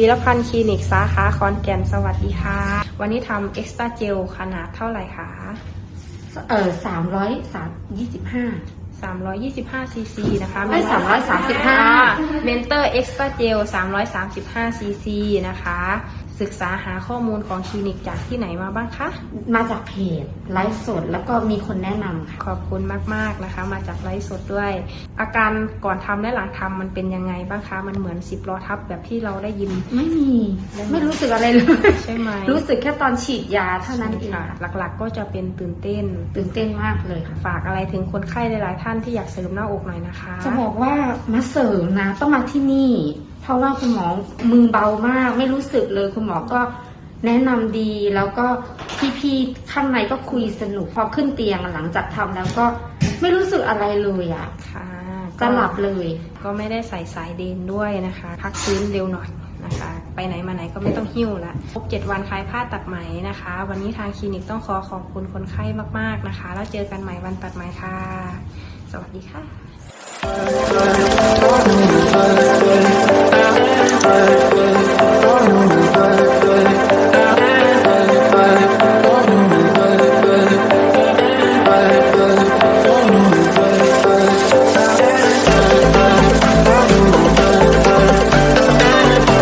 วีรพันธ์คลินิกสาขาคอนแก่นสวัสดีค่ะ วันนี้ทำเอ็กซ์ต a าเจลขนาดเท่าไหร่คะเออสามร้อยสามยี่สิบห้า325ซีซีนะคะไม่335เมนเตอร์เอ็กซ์ต a าเจล335ซีซีนะคะ ศึกษาหาข้อมูลของคลินิกจากที่ไหนมาบ้างคะ มาจากเพจไลฟ์สดแล้วก็มีคนแนะนำค่ะ ขอบคุณมากๆนะคะ มาจากไลฟ์สดด้วย อาการก่อนทำและหลังทำมันเป็นยังไงบ้างคะ มันเหมือนสิบล้อทับแบบที่เราได้ยิน ไม่มี ได้ไหม ไม่รู้สึกอะไรเลย ใช่ไหมรู้สึกแค่ตอนฉีดยาเท่านั้นเองค่ะค่ะหลักๆ ก็จะเป็นตื่นเต้น ตื่นเต้นมากเลยค่ะ ฝากอะไรถึงคนไข้หลายๆท่านที่อยากเสริมหน้าอกหน่อยนะคะ จะบอกว่ามาเสริมนะต้องมาที่นี่ เพราะว่าคุณหมอมือเบามาก ไม่รู้สึกเลยคุณหมอก็แนะนำดีแล้วก็พี่ๆข้างในก็คุยสนุกพอขึ้นเตียงหลังจากทำแล้วก็ไม่รู้สึกอะไรเลยอะค่ะจะหลับเลย ก็ไม่ได้ใส่สายเดนด้วยนะคะ พักฟื้นเร็วหน่อยนะคะ ไปไหนมาไหนก็ไม่ต้องหิ้วละครบเจ็ดวันคลายผ้าตัดไหมนะคะ วันนี้ทางคลินิกต้องขอขอบคุณคนไข้มากๆนะคะ แล้วเจอกันใหม่วันตัดไหมค่ะ สวัสดีค่ะ